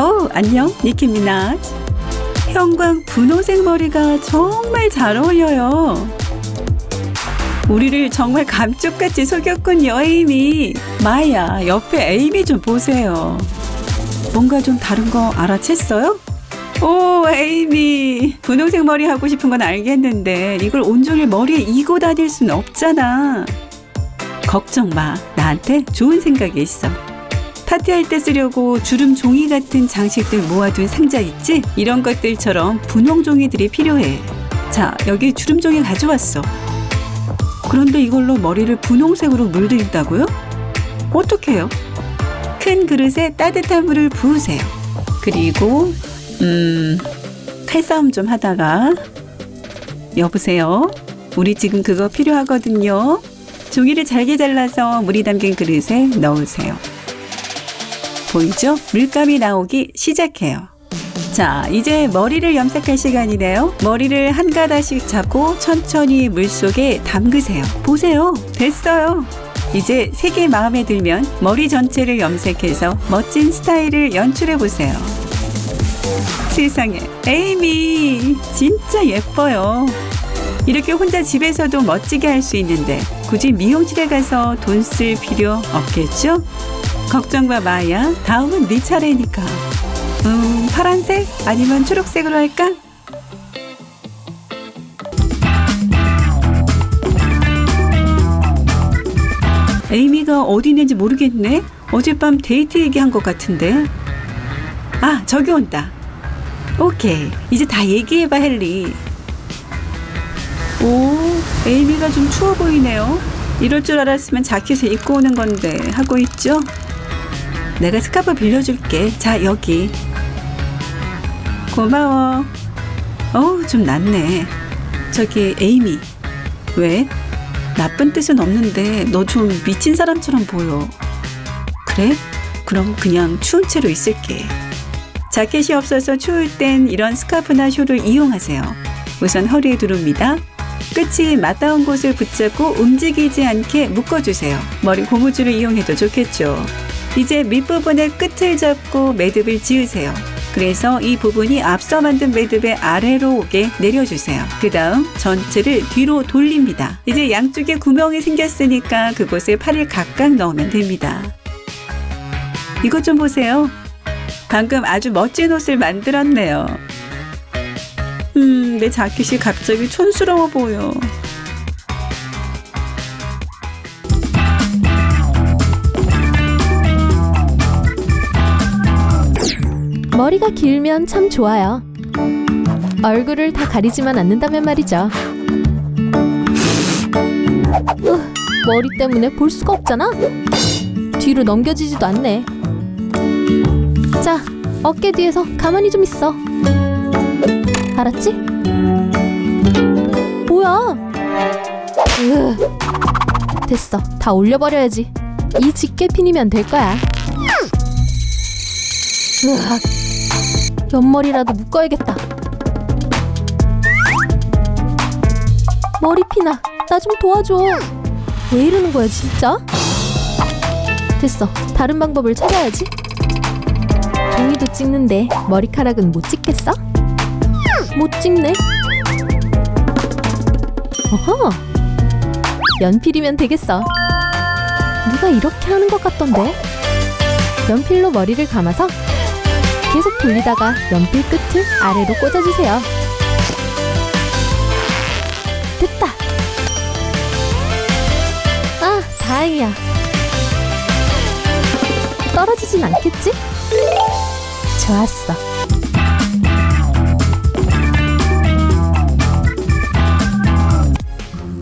어, 안녕, 니키 미나즈. 형광 분홍색 머리가 정말 잘 어울려요. 우리를 정말 감쪽같이 속였군요, 에이미. 마야, 옆에 에이미 좀 보세요. 뭔가 좀 다른 거 알아챘어요? 오, 에이미. 분홍색 머리 하고 싶은 건 알겠는데, 이걸 온종일 머리에 이고 다닐 순 없잖아. 걱정 마. 나한테 좋은 생각이 있어. 파티할 때 쓰려고 주름 종이 같은 장식들 모아둔 상자 있지? 이런 것들처럼 분홍 종이들이 필요해. 자, 여기 주름 종이 가져왔어. 그런데 이걸로 머리를 분홍색으로 물들인다고요? 어떡해요? 큰 그릇에 따뜻한 물을 부으세요. 그리고 음 칼싸움 좀 하다가 여보세요. 우리 지금 그거 필요하거든요. 종이를 잘게 잘라서 물이 담긴 그릇에 넣으세요. 보이죠? 물감이 나오기 시작해요. 자, 이제 머리를 염색할 시간이네요. 머리를 한 가닥씩 잡고 천천히 물 속에 담그세요. 보세요. 됐어요. 이제 색이 마음에 들면 머리 전체를 염색해서 멋진 스타일을 연출해 보세요. 세상에, 에이미, 진짜 예뻐요. 이렇게 혼자 집에서도 멋지게 할 수 있는데 굳이 미용실에 가서 돈 쓸 필요 없겠죠? 걱정 마, 마야. 다음은 네 차례니까. 음, 파란색 아니면 초록색으로 할까? 에이미가 어디 있는지 모르겠네. 어젯밤 데이트 얘기한 것 같은데. 아, 저기 온다. 오케이. 이제 다 얘기해봐, 헨리. 오, 에이미가 좀 추워 보이네요. 이럴 줄 알았으면 자켓을 입고 오는 건데 하고 있죠? 내가 스카프 빌려줄게. 자, 여기. 고마워. 어우, 좀 낫네. 저기, 에이미. 왜? 나쁜 뜻은 없는데 너 좀 미친 사람처럼 보여. 그래? 그럼 그냥 추운 채로 있을게. 자켓이 없어서 추울 땐 이런 스카프나 쇼를 이용하세요. 우선 허리에 두릅니다. 끝이 맞닿은 곳을 붙잡고 움직이지 않게 묶어주세요. 머리 고무줄을 이용해도 좋겠죠. 이제 밑부분의 끝을 잡고 매듭을 지으세요. 그래서 이 부분이 앞서 만든 매듭의 아래로 오게 내려주세요. 그 다음 전체를 뒤로 돌립니다. 이제 양쪽에 구멍이 생겼으니까 그곳에 팔을 각각 넣으면 됩니다. 이것 좀 보세요. 방금 아주 멋진 옷을 만들었네요. 음, 내 자켓이 갑자기 촌스러워 보여. 머리가 길면 참 좋아요. 얼굴을 다 가리지만 않는다면 말이죠. 으, 머리 때문에 볼 수가 없잖아. 뒤로 넘겨지지도 않네. 자, 어깨 뒤에서 가만히 좀 있어. 알았지? 뭐야? 으, 됐어. 다 올려버려야지. 이 집게 핀이면 될 거야. 으악. 옆머리라도 묶어야겠다. 머리피나, 나 좀 도와줘. 왜 이러는 거야, 진짜? 됐어. 다른 방법을 찾아야지. 종이도 찍는데 머리카락은 못 찍겠어? 못 찍네. 어허. 연필이면 되겠어. 누가 이렇게 하는 것 같던데? 연필로 머리를 감아서 계속 돌리다가 연필 끝을 아래로 꽂아주세요. 됐다. 아, 다행이야. 떨어지진 않겠지? 좋았어.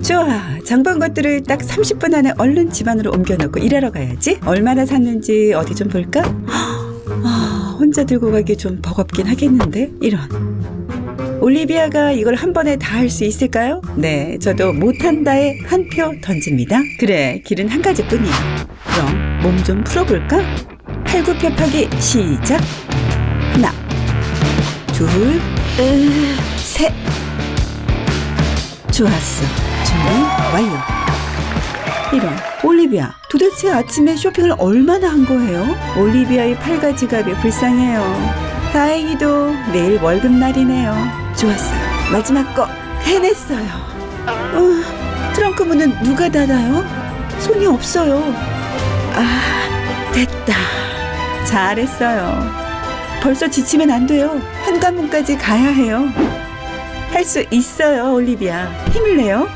좋아. 장본 것들을 딱 30분 안에 얼른 집안으로 옮겨놓고 일하러 가야지. 얼마나 샀는지 어디 좀 볼까? 아, 혼자 들고 가기 좀 버겁긴 하겠는데? 이런. 올리비아가 이걸 한 번에 다 할 수 있을까요? 네, 저도 못한다에 한 표 던집니다. 그래, 길은 한 가지뿐이야. 그럼 몸 좀 풀어볼까? 팔굽혀펴기 시작. 하나, 둘, 으, 셋. 좋았어. 준비 완료. 이런 올리비아 도대체 아침에 쇼핑을 얼마나 한 거예요? 올리비아의 팔과 지갑이 불쌍해요. 다행히도 내일 월급날이네요. 좋았어요. 마지막 거 해냈어요. 어, 트렁크 문은 누가 닫아요? 손이 없어요. 아, 됐다. 잘했어요. 벌써 지치면 안 돼요. 현관문까지 가야 해요. 할 수 있어요, 올리비아. 힘을 내요.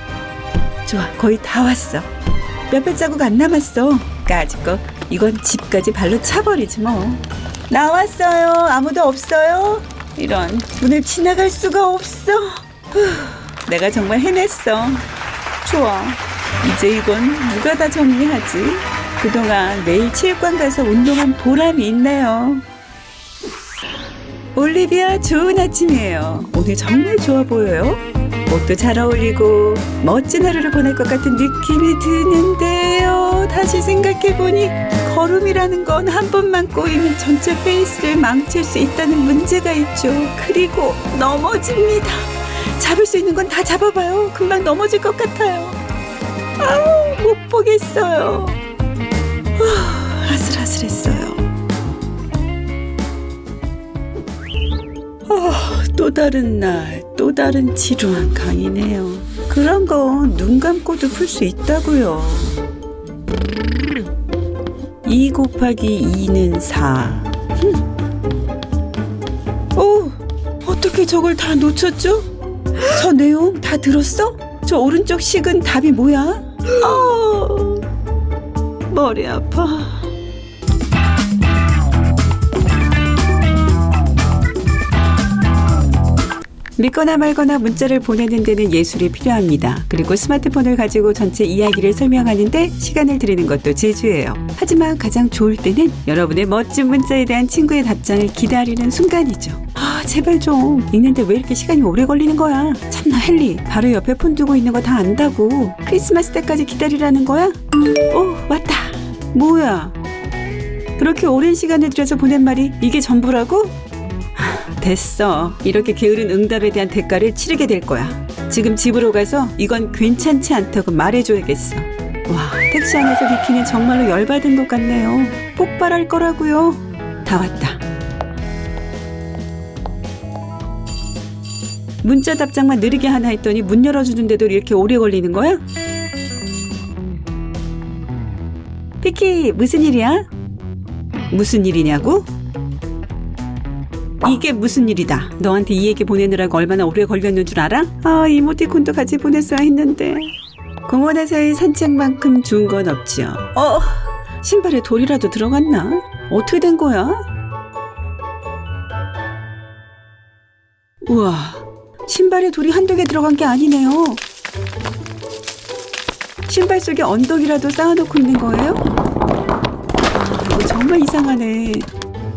좋아, 거의 다 왔어. 몇 발자국 안 남았어. 까짓 거 이건 집까지 발로 차버리지 뭐. 나왔어요. 아무도 없어요. 이런 문을 지나갈 수가 없어. 후, 내가 정말 해냈어. 좋아. 이제 이건 누가 다 정리하지? 그동안 매일 체육관 가서 운동한 보람이 있네요. 올리비아 좋은 아침이에요. 오늘 정말 좋아 보여요. 옷도 잘 어울리고 멋진 하루를 보낼 것 같은 느낌이 드는데요. 다시 생각해보니 걸음이라는 건 한 번만 꼬이면 전체 페이스를 망칠 수 있다는 문제가 있죠. 그리고 넘어집니다. 잡을 수 있는 건 다 잡아봐요. 금방 넘어질 것 같아요. 아우, 못 보겠어요. 후, 아슬아슬했어요. 아, 또 다른 날, 또 다른 지루한 강이네요. 그런 건 눈 감고도 풀 수 있다고요. 2 곱하기 2는 4. 오, 어떻게 저걸 다 놓쳤죠? 저 내용 다 들었어? 저 오른쪽 식은 답이 뭐야? 아, 머리 아파. 믿거나 말거나 문자를 보내는 데는 예술이 필요합니다. 그리고 스마트폰을 가지고 전체 이야기를 설명하는데 시간을 들이는 것도 재주예요. 하지만 가장 좋을 때는 여러분의 멋진 문자에 대한 친구의 답장을 기다리는 순간이죠. 아, 제발 좀. 읽는데 왜 이렇게 시간이 오래 걸리는 거야? 참나, 헨리. 바로 옆에 폰 두고 있는 거 다 안다고. 크리스마스 때까지 기다리라는 거야? 오, 왔다. 뭐야? 그렇게 오랜 시간을 들여서 보낸 말이 이게 전부라고? 됐어. 이렇게 게으른 응답에 대한 대가를 치르게 될 거야. 지금 집으로 가서 이건 괜찮지 않다고 말해줘야겠어. 와, 택시 안에서 비키는 정말로 열받은 것 같네요. 폭발할 거라고요. 다 왔다. 문자 답장만 느리게 하나 했더니 문 열어주는데도 이렇게 오래 걸리는 거야? 피키, 무슨 일이야? 무슨 일이냐고? 이게 무슨 일이다. 너한테 이 얘기 보내느라고 얼마나 오래 걸렸는 줄 알아? 아, 이모티콘도 같이 보냈어야 했는데. 공원에서의 산책만큼 좋은 건 없지요. 어, 신발에 돌이라도 들어갔나? 어떻게 된 거야? 우와, 신발에 돌이 한두 개 들어간 게 아니네요. 신발 속에 언덕이라도 쌓아놓고 있는 거예요? 아, 이거 정말 이상하네.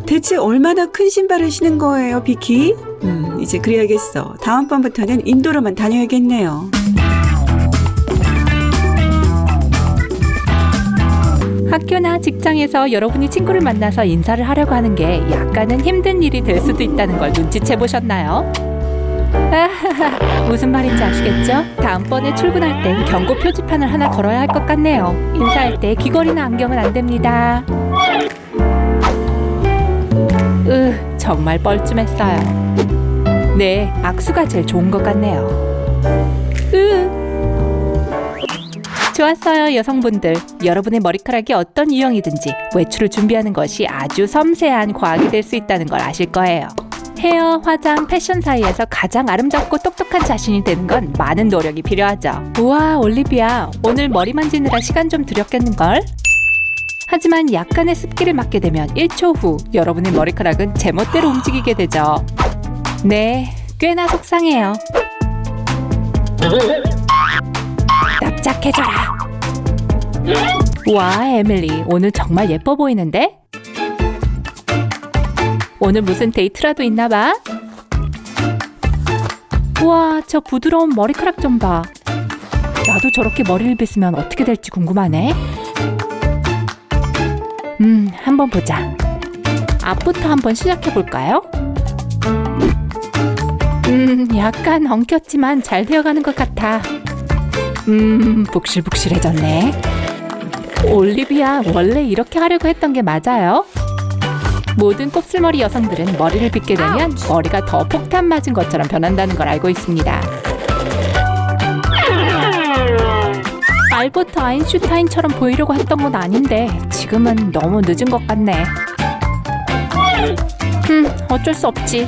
대체 얼마나 큰 신발을 신은 거예요, 비키? 음, 이제 그래야겠어. 다음번부터는 인도로만 다녀야겠네요. 학교나 직장에서 여러분이 친구를 만나서 인사를 하려고 하는 게 약간은 힘든 일이 될 수도 있다는 걸 눈치채 보셨나요? 무슨 말인지 아시겠죠? 다음번에 출근할 땐 경고 표지판을 하나 걸어야 할 것 같네요. 인사할 때 귀걸이나 안경은 안 됩니다. 으, 정말 뻘쭘했어요. 네, 악수가 제일 좋은 것 같네요. 으. 좋았어요, 여성분들. 여러분의 머리카락이 어떤 유형이든지 외출을 준비하는 것이 아주 섬세한 과학이 될 수 있다는 걸 아실 거예요. 헤어, 화장, 패션 사이에서 가장 아름답고 똑똑한 자신이 되는 건 많은 노력이 필요하죠. 우와, 올리비아. 오늘 머리 만지느라 시간 좀 들였겠는걸? 하지만 약간의 습기를 맡게 되면 1초 후 여러분의 머리카락은 제멋대로 움직이게 되죠. 네, 꽤나 속상해요. 납작해져라. 와, 에밀리, 오늘 정말 예뻐 보이는데? 오늘 무슨 데이트라도 있나 봐? 우와, 저 부드러운 머리카락 좀 봐. 나도 저렇게 머리를 빗으면 어떻게 될지 궁금하네. 음, 한번 보자. 앞부터 한번 시작해 볼까요? 음, 약간 엉켰지만 잘 되어가는 것 같아. 음, 북실북실해졌네. 올리비아 원래 이렇게 하려고 했던 게 맞아요? 모든 곱슬머리 여성들은 머리를 빗게 되면 머리가 더 폭탄 맞은 것처럼 변한다는 걸 알고 있습니다. 알버트 아인슈타인처럼 보이려고 했던 건 아닌데 지금은 너무 늦은 것 같네. 음, 어쩔 수 없지.